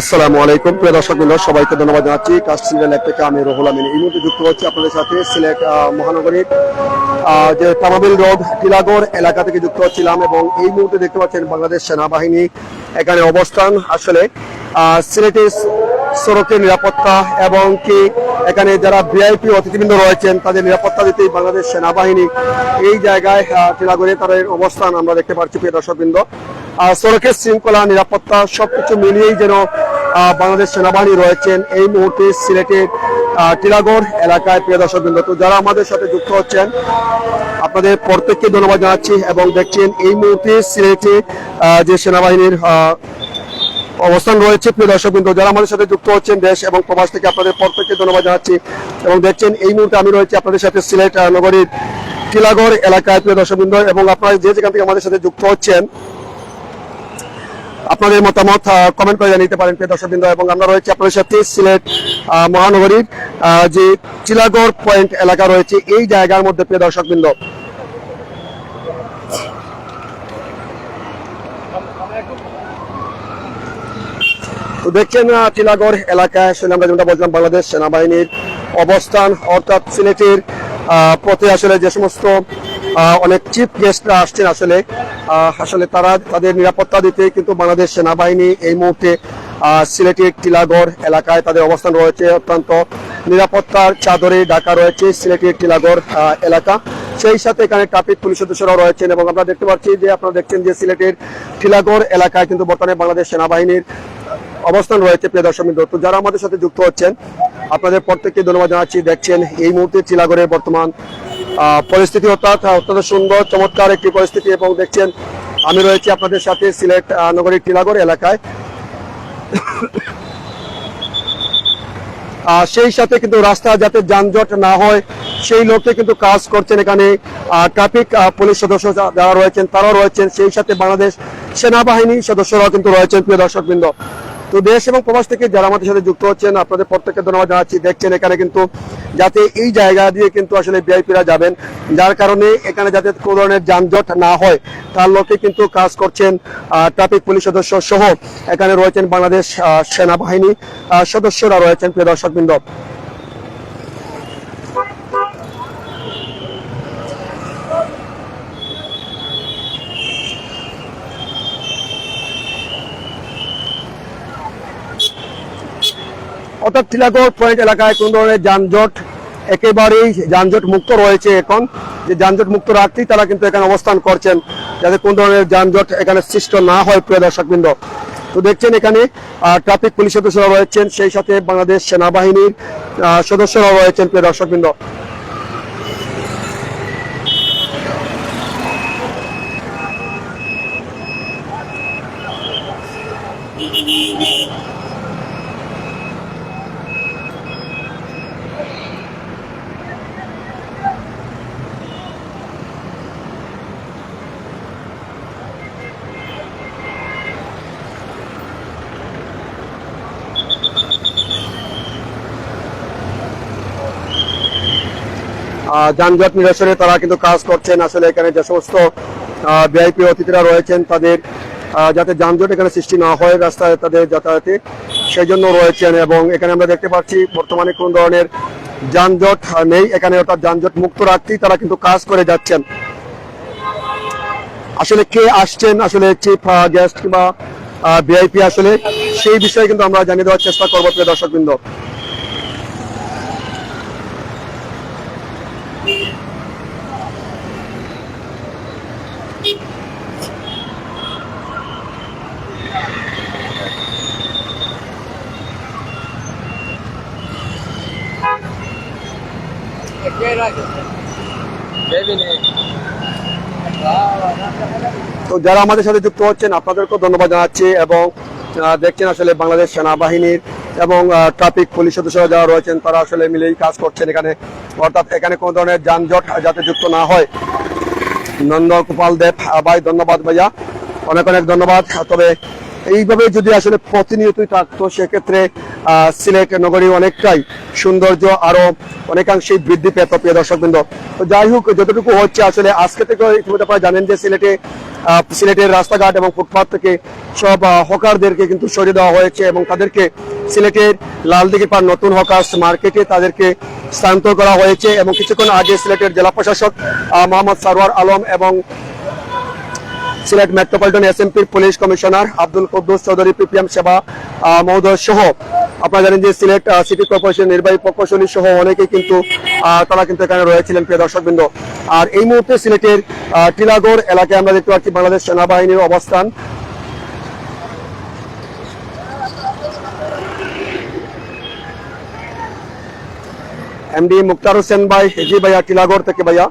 আসসালামু আলাইকুম। প্রিয় দর্শক বৃন্দ, সবাইকে ধন্যবাদ জানাচ্ছি। কাস্ট সিরিয়াল অ্যাপ থেকে আমি রহুল আমিন। এই মুহূর্তে যুক্ত হচ্ছি আপনাদের সাথে সিলেট মহানগরীর যে তামাবিল রোড, টিলাগড় এলাকা থেকে যুক্ত হচ্ছিলাম এবং এই মুহূর্তে দেখতে পাচ্ছেন বাংলাদেশ সেনাবাহিনী এখানে অবস্থান। আসলে সিলেটের সড়কের নিরাপত্তা এবং কি এখানে যারা ভিআইপি অতিথিবৃন্দ রয়েছেন, তাদের নিরাপত্তা দিতেই বাংলাদেশ সেনাবাহিনী এই জায়গায় টিলাগড়ে তাদের অবস্থান আমরা দেখতে পাচ্ছি। প্রিয় দর্শকবৃন্দ সড়কের শৃঙ্খলা, নিরাপত্তা সবকিছু মিলিয়েই যেন বাংলাদেশ সেনাবাহিনী রয়েছেন, এই মুহূর্তে সিলেটের টিলাগড় এলাকায়, প্রিয় দর্শকবৃন্দ। তো যারা আমাদের সাথে যুক্ত হচ্ছেন, আপনাদের প্রত্যেককে ধন্যবাদ জানাচ্ছি এবং দেখছেন এই মুহূর্তে সিলেটে যে সেনাবাহিনীর অবস্থান রয়েছে, প্রিয় দর্শকবৃন্দ, যারা আমাদের সাথে যুক্ত হচ্ছেন দেশ এবং প্রবাস থেকে আপনাদের প্রত্যেককে ধন্যবাদ জানাচ্ছি এবং দেখছেন এই মুহূর্তে আমি রয়েছি আপনাদের সাথে সিলেট নগরীর টিলাগড় এলাকায়, প্রিয় দর্শকবৃন্দ এবং আপনারা যে যেখান থেকে আমাদের সাথে যুক্ত হচ্ছেন আপনাদের মতামত কমেন্ট করে জানিয়ে দিতে পারেন প্রিয় দর্শকবৃন্দ। এবং আমরা রয়েছে আপনাদের সাথে সিলেট মহানগরীর যে চিলাগড় পয়েন্ট এলাকা রয়েছে, এই জায়গার মধ্যে প্রিয় দর্শকবৃন্দ। দেখছেন টিলাগড় এলাকায় আসলে আমরা যেটা বলছিলাম বাংলাদেশ সেনাবাহিনীর অবস্থান, অর্থাৎ সিলেটের পথে আসলে যে সমস্ত অনেক চিফ গেস্টরা আসছেন আসলে আসলে তারা তাদের নিরাপত্তা দিতে কিন্তু বাংলাদেশ সেনাবাহিনী এই মুহূর্তে সিলেটের টিলাগড় এলাকায় তাদের অবস্থান রয়েছে। অত্যন্ত নিরাপত্তার চাদরে ঢাকা রয়েছে সিলেটের টিলাগড় এলাকা। সেই সাথে এখানে ট্রাফিক পুলিশ সদস্যরাও রয়েছেন এবং আমরা দেখতে পাচ্ছি যে আপনারা দেখছেন যে সিলেটের টিলাগড় এলাকায় কিন্তু বর্তমানে বাংলাদেশ সেনাবাহিনীর অবস্থান রয়েছে, প্রিয় দর্শক বিন্দু। তো যারা আমাদের সাথে যুক্ত হচ্ছেন, আপনাদের প্রত্যেককে ধন্যবাদ জানাচ্ছি। দেখছেন, এই মুহূর্তে চিলাগড়ের বর্তমান পরিস্থিতি অর্থাৎ অত্যন্ত সুন্দর, চমৎকার একটি পরিস্থিতি এবং দেখছেন, আমি রয়েছি আপনাদের সাথে সিলেট নগরীর টিলাগড় এলাকায়। সেই সাথে কিন্তু রাস্তা যাতে যানজট না হয়, সেই লক্ষ্যে কিন্তু কাজ করছেন এখানে ট্রাফিক পুলিশ সদস্য যারা রয়েছেন, তারাও রয়েছেন। সেই সাথে বাংলাদেশ সেনাবাহিনী সদস্যরাও কিন্তু রয়েছেন, প্রিয় দর্শকবৃন্দ। তো দেশ এবং প্রবাস থেকে যারা আমাদের সাথে যুক্ত হচ্ছেন, আপনাদের প্রত্যেককে ধন্যবাদ জানাচ্ছি। দেখছেন এখানে কিন্তু যাতে এই জায়গা দিয়ে কিন্তু আসলে ভিআইপিরা যাবেন, যার কারণে এখানে যাতে কোনো ধরনের যানজট না হয়, তার লোকে কিন্তু কাজ করছেন ট্রাফিক পুলিশ সদস্য সহ এখানে রয়েছেন বাংলাদেশ সেনাবাহিনী সদস্যরা রয়েছেন, প্রিয় দর্শকবৃন্দ। অর্থাৎ টিলাগড় পয়েন্ট এলাকায় কোন ধরনের যানজট একেবারেই যানজট মুক্ত রয়েছে এখন। যে যানজট মুক্ত রাখতেই তারা কিন্তু এখানে অবস্থান করছেন যাতে কোন ধরনের যানজট এখানে সৃষ্ট না হয় প্রিয় দর্শকবৃন্দ। তো দেখছেন এখানে ট্রাফিক পুলিশ সদস্যরা রয়েছেন সেই সাথে বাংলাদেশ সেনাবাহিনীর আহ, সদস্যরাও রয়েছেন প্রিয় দর্শকবৃন্দ। যানজট নিরসনে তারা কিন্তু কাজ করছেন। আসলে এখানে যে সমস্ত ভিআইপি অতিথিরা রয়েছেন, তাদের যাতে যানজট এখানে সৃষ্টি না হয় রাস্তায় তাদের যাতায়াতে সেই জন্য রয়েছেন এবং এখানে আমরা দেখতে পাচ্ছি, বর্তমানে কোন ধরনের যানজট নেই। এখানে অর্থাৎ যানজট মুক্ত রাখতেই তারা কিন্তু কাজ করে যাচ্ছেন। আসলে কে আসছেন? আসলে চিফ গেস্ট কিংবা ভিআইপি আসলে সেই বিষয়ে কিন্তু আমরা জানিয়ে দেওয়ার চেষ্টা করব প্রিয় দর্শকবৃন্দ। তো যারা আমাদের সাথে যুক্ত হচ্ছেন আপনাদেরকেও ধন্যবাদ জানাচ্ছি এবং দেখছেন আসলে বাংলাদেশ সেনাবাহিনীর এবং ট্রাফিক পুলিশ সদস্যরা যারা রয়েছেন তারা আসলে মিলেই কাজ করছেন এখানে। অর্থাৎ এখানে কোনো ধরনের যানজট যাতে যুক্ত না হয়। নন্দ গোপাল দেব ভাই ধন্যবাদ ভাইয়া। অনেক অনেক ধন্যবাদ। তবে এইভাবে যদি আসলে প্রতিনিয়তই থাকতো, সেক্ষেত্রে সিলেট নগরী অনেকটাই সৌন্দর্য আরও অনেকাংশেই বৃদ্ধি পেত, প্রিয় দর্শকবৃন্দ। তো যাই হোক, যতটুকু হচ্ছে আসলে, আজকে থেকে ইতিমধ্যে আপনারা জানেন যে সিলেটে সিলেটের রাস্তাঘাট এবং ফুটপাত থেকে সব হকারদেরকে কিন্তু সরিয়ে দেওয়া হয়েছে এবং তাদেরকে সিলেটের লালদিঘি পার নতুন হকার্স মার্কেটে তাদেরকে স্থানান্তর করা হয়েছে এবং কিছুক্ষণ আগে সিলেটের জেলা প্রশাসক মোহাম্মদ সারোয়ার আলম এবং Sylhet metropolitan এসএমপির police commissioner Abdul Quddus Chowdhury PPM সেবা মহোদয় সহ আপনারা জানেন যে সিলেট সিটি কর্পোরেশন নির্বাহী প্রকৌশলী সহ অনেকেই কিন্তু তারা কিন্তু এখানে রয়েছিলেন, প্রিয় দর্শকবৃন্দ। আর এই মুহূর্তে সিলেটের টিলাগড় এলাকায় আমরা দেখতে পাচ্ছি বাংলাদেশ সেনাবাহিনীর অবস্থান। এমডি মুক্তার হোসেন ভাই জি ভাইয়া, টিলাগড় থেকে ভাইয়া।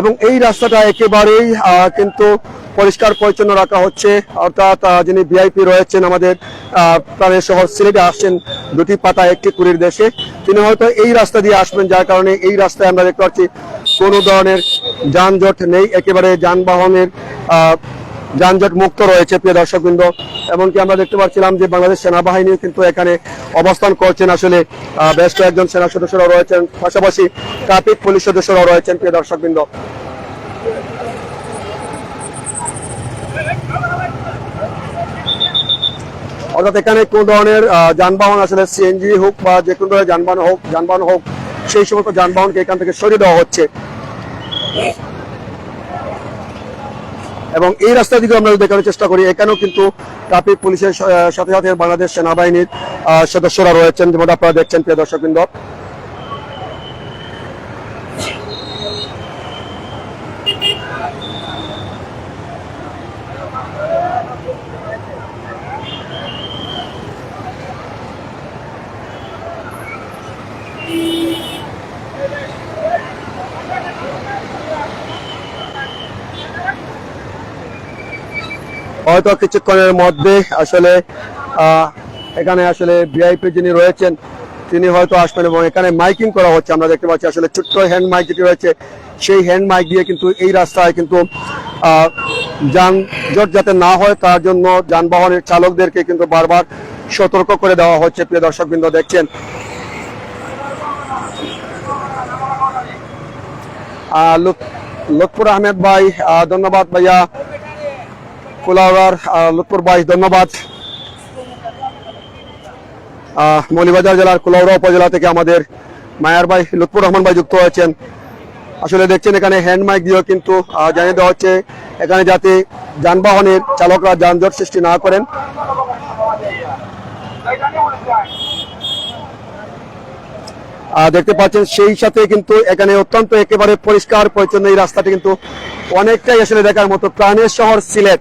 এবং এই রাস্তাটা একেবারেই কিন্তু পরিষ্কার পরিচ্ছন্ন রাখা হচ্ছে। অর্থাৎ যিনি ভিআইপি রয়েছেন আমাদের প্রাণের শহর সিলেটে আসছেন দুটি পাতা, একটি কুড়ির দেশে। তিনি হয়তো এই রাস্তা দিয়ে আসবেন, যার কারণে এই রাস্তায় আমরা দেখতে পাচ্ছি কোনো ধরনের যানজট নেই। একেবারে যানবাহনের যানজট মুক্ত রয়েছে, প্রিয় দর্শকবৃন্দ। এমনকি আমরা দেখতে পাচ্ছিলাম যে বাংলাদেশ সেনাবাহিনী কিন্তু এখানে অবস্থান করছেন। আসলে বেশ কয়েকজন সেনা সদস্যরাও রয়েছেন। পাশাপাশি ট্রাফিক পুলিশ সদস্যরাও রয়েছেন, প্রিয় দর্শকবৃন্দ। অর্থাৎ এখানে কোন ধরনের যানবাহন, আসলে সিএনজি হোক বা যে কোনো ধরনের যানবাহন হোক যানবাহন হোক, সেই সমস্ত যানবাহনকে এখান থেকে সরিয়ে দেওয়া হচ্ছে। এবং এই রাস্তা দিকে আমরা দেখানোর চেষ্টা করি। এখানেও কিন্তু ট্রাফিক, পুলিশের সাথে সাথে বাংলাদেশ সেনাবাহিনীর সদস্যরা রয়েছেন। যেমন আপনারা দেখছেন, প্রিয় দর্শকবৃন্দ হয়তো কিছুক্ষণের মধ্যে আসলে এখানে আসলে ভিআইপি যিনি রয়েছেন, তিনি হয়তো আসবেন এবং এখানে মাইকিং করা হচ্ছে। আমরা দেখতে পাচ্ছি আসলে ছোট্ট হ্যান্ড মাইক যেটি রয়েছে, সেই হ্যান্ড মাইক দিয়ে কিন্তু এই রাস্তায় কিন্তু যানজট যাতে না হয়, তার জন্য যানবাহনের চালকদেরকে কিন্তু বারবার সতর্ক করে দেওয়া হচ্ছে। প্রিয় দর্শকবৃন্দ, দেখছেন? লুৎ- আহমেদ ভাই ধন্যবাদ ভাইয়া। আহ, লুৎফুর ভাই ধন্যবাদ। মৌলিবাজার জেলার কুলাউড়া উপজেলা থেকে আমাদের মায়ার ভাই লুৎফুর রহমান ভাই যুক্ত হয়েছেন। আসলে দেখছেন এখানে হ্যান্ড মাইক দিয়েও কিন্তু জানিয়ে দেওয়া হচ্ছে এখানে যাতে যানবাহনের চালকরা যানজট সৃষ্টি না করেন। দেখতে পাচ্ছেন সেই সাথে কিন্তু এখানে অত্যন্ত একেবারে পরিষ্কার পরিচ্ছন্ন এই রাস্তাটি কিন্তু অনেকটাই আসলে দেখার মতো প্রাণের শহর সিলেট।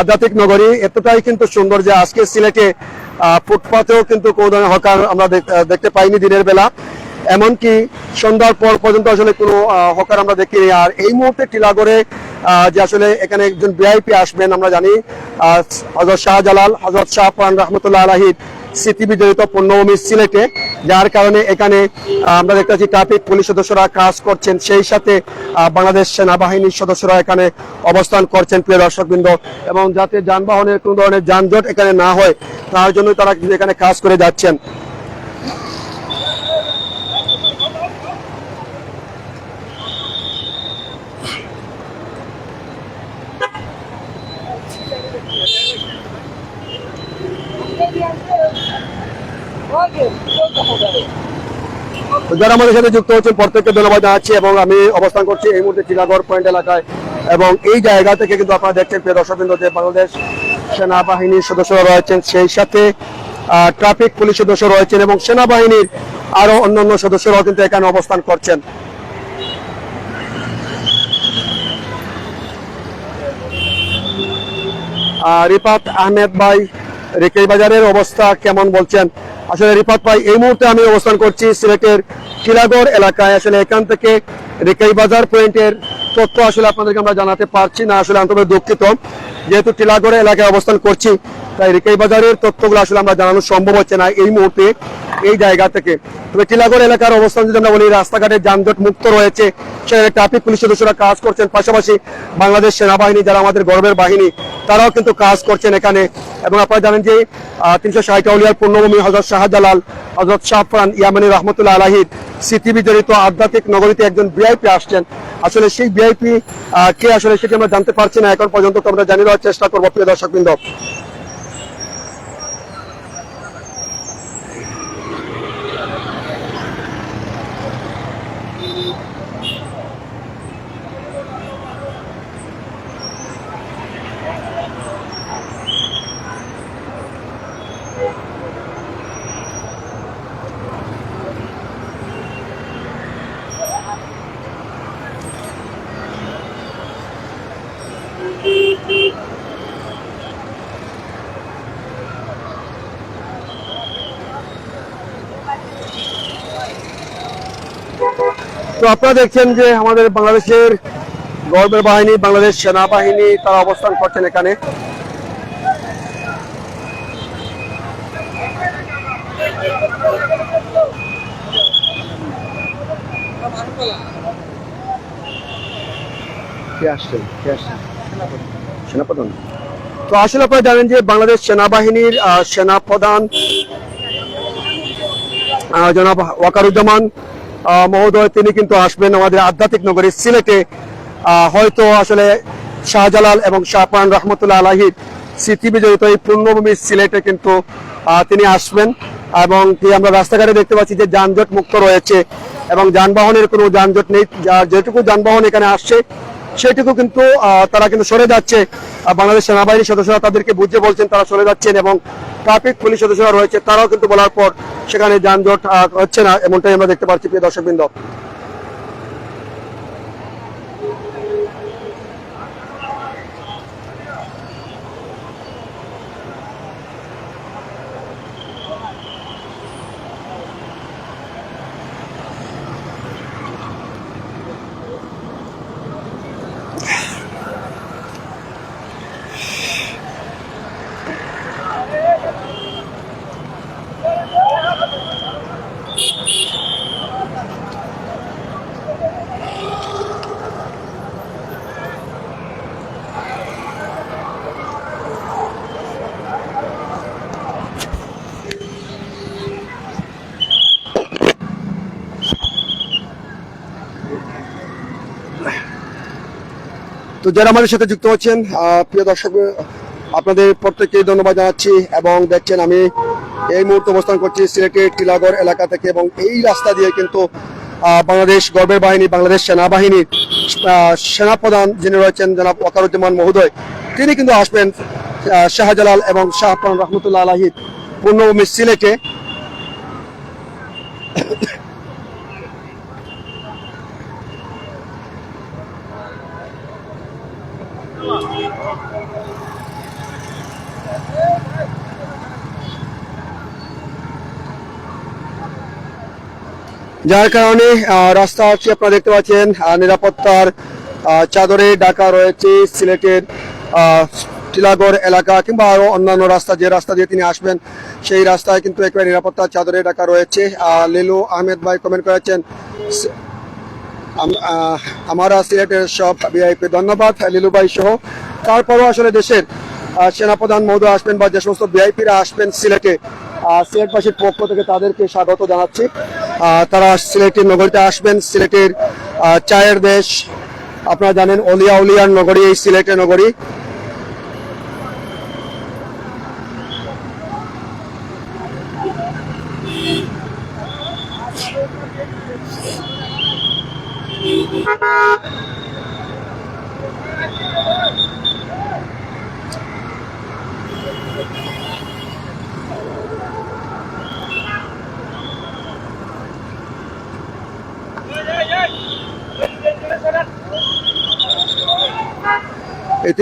আধ্যাত্মিক নগরী, এতটাই কিন্তু সুন্দর যে আজকে সিলেটে ফুটপাতেও কিন্তু কোনো ধরনের হকার আমরা দেখতে পাইনি দিনের বেলা। এমনকি সন্ধ্যার পর পর্যন্ত আসলে কোনো হকার আমরা দেখিনি। আর এই মুহূর্তে টিলাগড়ে যে আসলে এখানে একজন ভিআইপি আসবেন আমরা জানি হজরত শাহজালাল হজরত শাহ পান রহমতুল্লাহ আলাহিদ স্মৃতি বিজড়িত সিলেটে, যার কারণে এখানে আমরা দেখতে পাচ্ছি ট্রাফিক পুলিশ সদস্যরা কাজ করছেন। সেই সাথে বাংলাদেশ সেনাবাহিনীর সদস্যরা এখানে অবস্থান করছেন, প্রিয় দর্শকবৃন্দ। এবং যাতে যানবাহনের কোনো ধরনের যানজট এখানে না হয়, তার জন্য তারা এখানে কাজ করে যাচ্ছেন। যারা আমাদের সাথে যুক্ত হচ্ছেন, প্রত্যেককে ধন্যবাদ জানাচ্ছি এবং আমি অবস্থান করছি এই মুহূর্তে চিলাগড় পয়েন্ট এলাকায় এবং এই জায়গা থেকে কিন্তু আপনারা দেখছেন, প্রিয় দর্শকবৃন্দ যে বাংলাদেশ সেনাবাহিনীর সদস্যরা রয়েছেন, সেই সাথে ট্রাফিক পুলিশ সদস্য রয়েছেন এবং সেনাবাহিনীর আরও অন্যান্য সদস্যরাও কিন্তু এখানে অবস্থান করছেন। রিফাত আহমেদ ভাই রেকেই বাজারের অবস্থা কেমন বলছেন? আসলে রিফাত ভাই, এই মুহূর্তে আমি অবস্থান করছি সিলেটের কিলাগড় এলাকায়। আসলে এখান থেকে রেকাই বাজার পয়েন্টের তথ্য আসলে আপনাদেরকে আমরা জানাতে পারছি না, আসলে আন্তরিক দুঃখিত। যেহেতু টিলাগড় এলাকায় অবস্থান করছি, তাই রেকাই বাজারের তথ্যগুলো আসলে আমরা জানানো সম্ভব হচ্ছে না এই মুহূর্তে, এই জায়গা থেকে। তবে টিলাগড় এলাকার অবস্থান যদি আমরা বলি, রাস্তাঘাটে যানজট মুক্ত রয়েছে, সেখানে ট্রাফিক পুলিশ সদস্যরা কাজ করছেন। পাশাপাশি বাংলাদেশ সেনাবাহিনী, যারা আমাদের গর্বের বাহিনী, তারাও কিন্তু কাজ করছেন এখানে। এবং আপনারা জানেন যে তিনশো ষাট আউলিয়ার পূর্ণভূমি হজরত শাহজালাল, হজরত শাহফরান ইয়ামানি রহমতুল্লাহ আলাহিদ স্মৃতি জড়িত আধ্যাত্মিক নগরীতে একজন ভিআইপি আসছেন। আসলে সেই ভিআইপি কে আসলে সেটি আমরা জানতে পারছি না। এখন পর্যন্ত তো আমরা জানিয়ে দেওয়ার চেষ্টা করব, প্রিয় দর্শক দেখছেন যে আমাদের বাংলাদেশের গর্বের বাহিনী, বাংলাদেশ সেনাবাহিনী তারা অবস্থান করছেন এখানে। সেনাপ্রধান। তো আসলে আপনারা জানেন যে বাংলাদেশ সেনাবাহিনীর সেনাপ্রধান জনাব ওয়াকারুজ্জামান মহোদয়, তিনি কিন্তু আসবেন আমাদের আধ্যাত্মিক নগরী সিলেটে। হয়তো আসলে শাহজালাল এবং শাহপান রহমতুল্লাহ আলাহির স্মৃতি বিজড়িত এই পূর্ণভূমি সিলেটে কিন্তু তিনি আসবেন। এবং আমরা রাস্তাঘাটে দেখতে পাচ্ছি যে যানজট মুক্ত রয়েছে এবং যানবাহনের কোনো যানজট নেই। যেটুকু যানবাহন এখানে আসছে, সেটুকু কিন্তু তারা কিন্তু সরে যাচ্ছে। বাংলাদেশ সেনাবাহিনীর সদস্যরা তাদেরকে বুঝে বলছেন, তারা চলে যাচ্ছেন এবং ট্রাফিক পুলিশ সদস্যরা রয়েছে, তারাও কিন্তু বলার পর সেখানে যানজট হচ্ছে না, এমনটাই আমরা দেখতে পাচ্ছি, প্রিয় দর্শকবৃন্দ। তো যারা আমাদের সাথে যুক্ত হচ্ছেন প্রিয় দর্শক, আপনাদের প্রত্যেককে ধন্যবাদ জানাচ্ছি এবং দেখছেন আমি এই মুহূর্তে অবস্থান করছি সিলেটের টিলাগড় এলাকা থেকে এবং এই রাস্তা দিয়ে কিন্তু বাংলাদেশ গর্বের বাহিনী, বাংলাদেশ সেনাবাহিনীর সেনাপ্রধান যিনি রয়েছেন জনাব ওয়াকারুজ্জামান মহোদয়, তিনি কিন্তু আসবেন শাহজালাল এবং শাহপান রহমতুল্লাহ আলাহির পূর্ণভূমি সিলেটে। যার কারণে রাস্তা হচ্ছে আপনারা দেখতে পাচ্ছেন নিরাপত্তার চাদরে ঢাকা রয়েছে সিলেটের টিলাগড় এলাকা কিংবা আরও অন্যান্য রাস্তা, যে রাস্তা দিয়ে তিনি আসবেন, সেই রাস্তায় কিন্তু একেবারে নিরাপত্তার চাদরে ঢাকা রয়েছে। লিলু আহমেদ ভাই কমেন্ট করেছেন আমারা সিলেটের সব ভিআইপি ধন্যবাদ লিলু ভাই সহ। তারপরও আসলে দেশের সেনাপ্রধান মহোদয় আসবেন বা যে সমস্ত ভিআইপিরা আসবেন সিলেটে সিলেটবাসীর পক্ষ থেকে তাদেরকে স্বাগত জানাচ্ছি। তারা সিলেটের নগরীতে আসবেন। সিলেটের চায়ের দেশ। আপনারা জানেন, অলিয়া উলিয়ার নগরী, এই সিলেটের নগরী।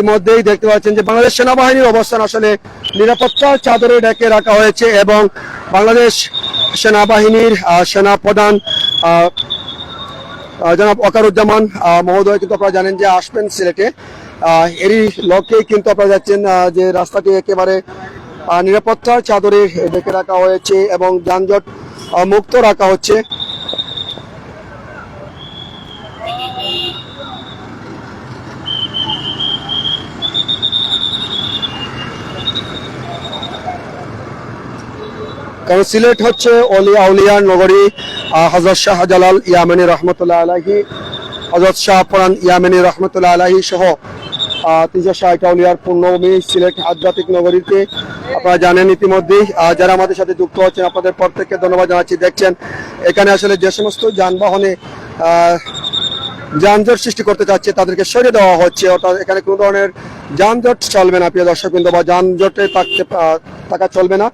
ইতিমধ্যেই দেখতে পাচ্ছেন যে বাংলাদেশ সেনাবাহিনীর অবস্থান আসলে নিরাপত্তার চাদরে ডেকে রাখা হয়েছে এবং বাংলাদেশ সেনাবাহিনীর আহ, আহ, জনাব ওকারুজ্জামান আহ, মহোদয় কিন্তু আপনারা জানেন যে আসবেন সিলেটে। এরই লক্ষ্যেই কিন্তু আপনারা যাচ্ছেন যে রাস্তাটি একেবারে নিরাপত্তার চাদরে ডেকে রাখা হয়েছে এবং যানজট মুক্ত রাখা হচ্ছে। কারণ সিলেট হচ্ছে অলিয়া আউলিয়ার নগরী হজরত শাহজালাল ইয়ামিনী রহমতুল্লাহ আলাহি হজরত শাহ পরান ইয়ামিনী রহমতুল্লাহ আলাহি সহ তিনশো ষাট আউলিয়ার পূর্ণভূমি সিলেট আধ্যাত্মিক নগরীতে। আপনারা জানেন ইতিমধ্যেই যারা আমাদের সাথে যুক্ত হচ্ছেন আপনাদের প্রত্যেককে ধন্যবাদ জানাচ্ছি। দেখছেন, এখানে আসলে যে সমস্ত যানবাহনে যানজট সৃষ্টি করতে চাচ্ছে, তাদেরকে সরিয়ে দেওয়া হচ্ছে। অর্থাৎ এখানে কোনো ধরনের যানজট চলবে না, প্রিয় দর্শকবৃন্দ, বা যানজটে থাকতে থাকা চলবে না।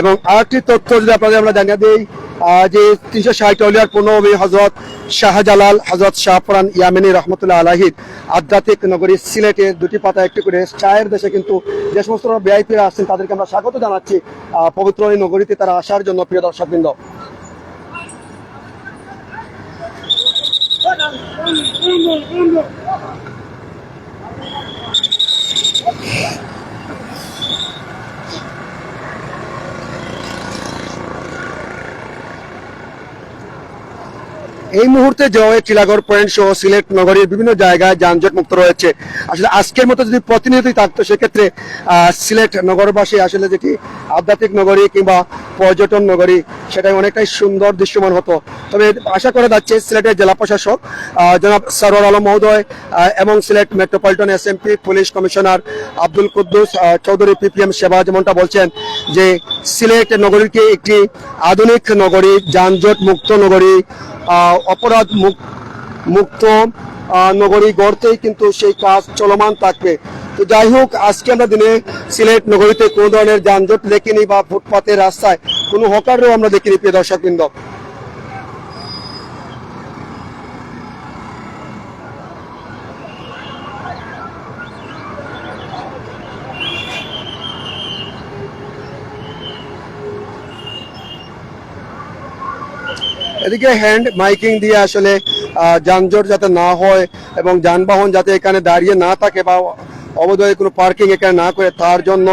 এবং আরেকটি তথ্য যদি আপনাদের আমরা জানিয়ে দিই যে তিনশো ষাট অলিয়ার পূর্ণভূমি হজরত শাহজালাল, হজরত শাহপুরান ইয়ামিনী রহমতুল্লাহ আলাহির আধ্যাত্মিক নগরী সিলেটে দুটি পাতা একটি করে চায়ের দেশে কিন্তু যে সমস্ত ভিআইপিরা আসছেন, তাদেরকে আমরা স্বাগত জানাচ্ছি পবিত্র এই নগরীতে তারা আসার জন্য, প্রিয় দর্শকবৃন্দ। Oh! এই মুহূর্তে জয় টিলাগড় পয়েন্ট সহ সিলেট নগরীর বিভিন্ন জায়গায় যানজট মুক্ত রয়েছে। আসলে আজকের মতো যদি প্রতিনিধি থাকতো, সেক্ষেত্রে সিলেট নগরবাসী আসলে যেটি আধ্যাত্মিক নগরী কিংবা পর্যটন নগরী, সেটাই অনেকটাই সুন্দর দৃশ্যমান হতো। তবে আশা করা যাচ্ছে সিলেটের জেলা প্রশাসক জনাব সরোয়ার আলম মহোদয় এবং Sylhet metropolitan SMP police commissioner Abdul Quddus Chowdhury PPM সেবা যেমনটা বলছেন যে সিলেট নগরীকে একটি আধুনিক নগরী, যানজট মুক্ত নগরী অপরাধ মুক- মুক্ত নগরী গড়তেই কিন্তু সেই কাজ চলমান থাকবে। তো যাই হোক, আজকে আমরা দিনে সিলেট নগরীতে কোনো ধরনের যানজট দেখিনি বা ফুটপাতের রাস্তায় কোনো হকারও আমরা দেখিনি, প্রিয় দর্শকবৃন্দ। এদিকে হ্যান্ড মাইকিং দিয়ে আসলে যানজট যাতে না হয় এবং যানবাহন যাতে এখানে দাঁড়িয়ে না থাকে বা অবৈধ কোনো পার্কিং এখানে না করে, তার জন্য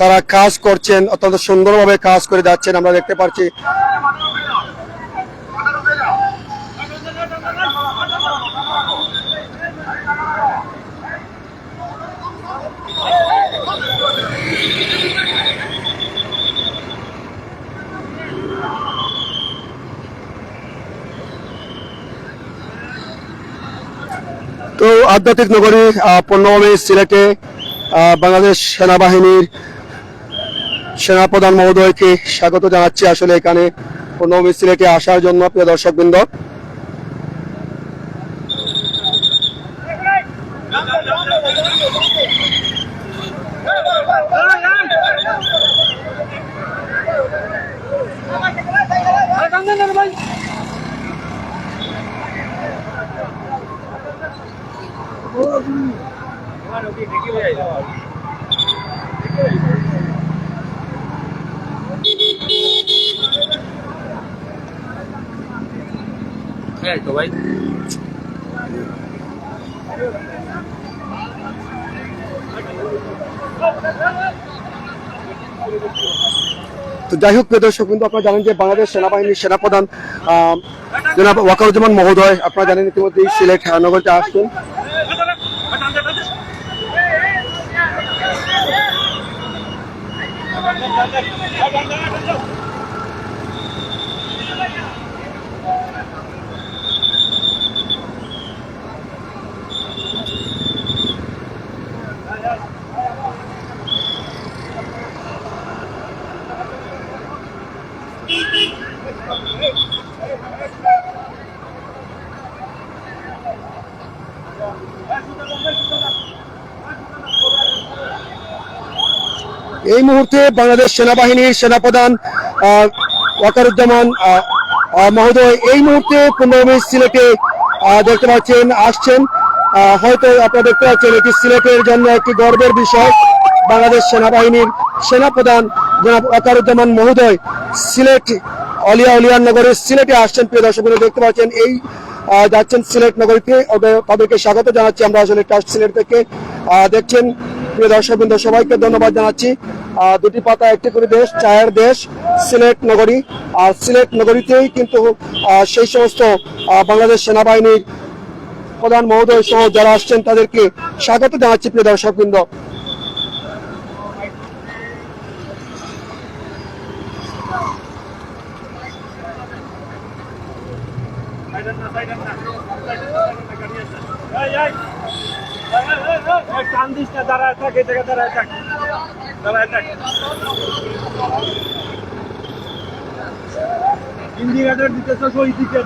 তারা কাজ করছেন, অত্যন্ত সুন্দরভাবে কাজ করে যাচ্ছেন। আমরা দেখতে পাচ্ছি আধ্যাত্মিক নগরী পূর্ণভূমি সিলেটে বাংলাদেশ সেনাবাহিনীর সেনাপ্রধান মহোদয়কে স্বাগত জানাচ্ছি আসলে এখানে পূর্ণভূমি সিলেটে আসার জন্য, প্রিয় দর্শকবৃন্দ হ্যাঁ তো ভাই তো যাই হোক প্রিয় দর্শক কিন্তু আপনারা জানেন যে বাংলাদেশ সেনাবাহিনীর সেনাপ্রধান জনাব ওয়াকারুজ্জামান মহোদয় আপনারা জানেন ইতিমধ্যে সিলেট নগরীতে আসছেন এই মুহূর্তে বাংলাদেশ সেনাবাহিনীর সেনাপ্রধান ওয়াকারুজ্জামান মহোদয়, এই মুহূর্তে পূর্ণভূমি সিলেটে দেখতে পাচ্ছেন, আসছেন। হয়তো আপনারা দেখতে পাচ্ছেন, এটি সিলেটের জন্য একটি গর্বের বিষয়। বাংলাদেশ সেনাবাহিনীর সেনাপ্রধান জনাব ওয়াকারুজ্জামান মহোদয় সিলেট, অলিয়া উলিয়ান নগরের সিলেটে আসছেন। প্রিয় দর্শক দেখতে পাচ্ছেন, এই যাচ্ছেন সিলেট নগরীতে। তাদেরকে স্বাগত জানাচ্ছি। আমরা আসলে সিলেট থেকে দেখছেন প্রিয় দর্শক বৃন্দ, সবাইকে ধন্যবাদ জানাচ্ছি। দুটি পাতা একটি করে দেশ, চায়ের দেশ, সিলেট নগরী। আর সিলেট নগরীতেই কিন্তু সেই সমস্ত বাংলাদেশ সেনাবাহিনীর প্রধান মহোদয় সহ যারা আসছেন তাদেরকে স্বাগত জানাচ্ছি, প্রিয় দর্শকবৃন্দ ইন্ডিকেটর দিতেছ ওই দিকে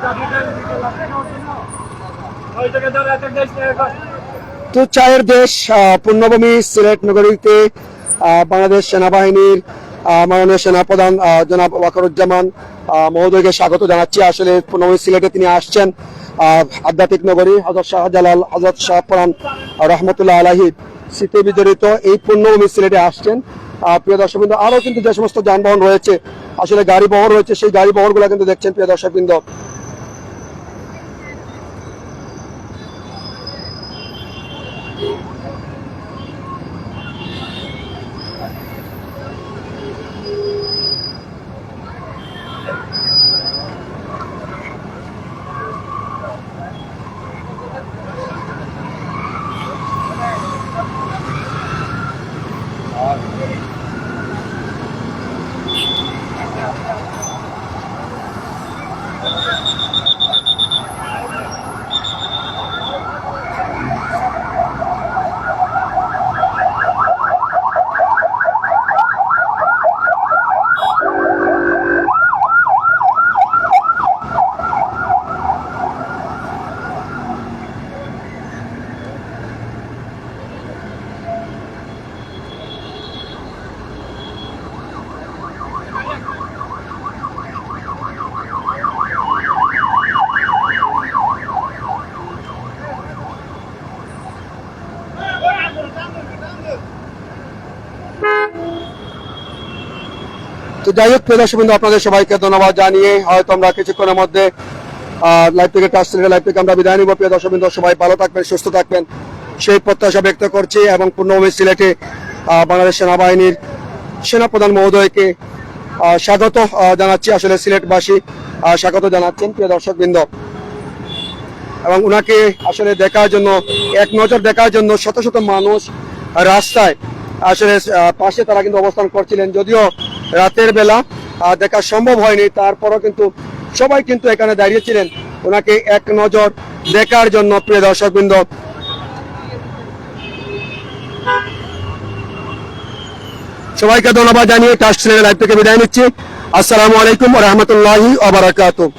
তো চায়ের দেশ পূর্ণভূমি, সিলেট নগরীতে বাংলাদেশ সেনাবাহিনীর মাননীয় সেনাপ্রধান জনাব ওয়াকারুজ্জামান মহোদয়কে স্বাগত জানাচ্ছি। আসলে পূর্ণভূমি, সিলেটে তিনি আসছেন। আধ্যাত্মিক নগরী হজরত শাহজালাল হজরত শাহপুরান রহমতুল্লাহ আলাহি শীতে বিজড়িত এই পূর্ণভূমি সিলেটে আসছেন। প্রিয় দর্শকবৃন্দ আরও কিন্তু যে সমস্ত যানবাহন রয়েছে, আসলে গাড়ি বহর রয়েছে, সেই গাড়ি বহরগুলো কিন্তু দেখছেন প্রিয় দর্শকবৃন্দ তো যাই হোক, প্রিয় দর্শকবৃন্দ আপনাদের সবাইকে ধন্যবাদ জানিয়ে হয়তো আমরা কিছুক্ষণের মধ্যে লাইভ থেকে টাচ লাইভ থেকে আমরা বিদায় নিব। প্রিয় দর্শকবৃন্দ সবাই ভালো থাকবেন, সুস্থ থাকবেন। সেই প্রত্যাশা ব্যক্ত করছি এবং পূর্ণভূমি সিলেটে বাংলাদেশ সেনাবাহিনীর সেনাপ্রধান মহোদয়কে স্বাগত জানাচ্ছি। আসলে সিলেটবাসী স্বাগত জানাচ্ছেন, প্রিয় দর্শক দর্শকবৃন্দ এবং উনাকে আসলে দেখার জন্য, এক নজর দেখার জন্য শত শত মানুষ রাস্তায় আসলে পাশে তারা কিন্তু অবস্থান করছিলেন। যদিও রাতের বেলা দেখা সম্ভব হয়নি, তারপরও কিন্তু সবাই কিন্তু এখানে দাঁড়িয়েছিলেন। ওনাকে এক নজর দেখার জন্য প্রিয় দর্শকবৃন্দ। সবাইকে ধন্যবাদ জানিয়ে কাস্ট লাইভ থেকে বিদায় নিচ্ছি। আসসালামু আলাইকুম রহমতুল্লাহি আবরাকাতুহ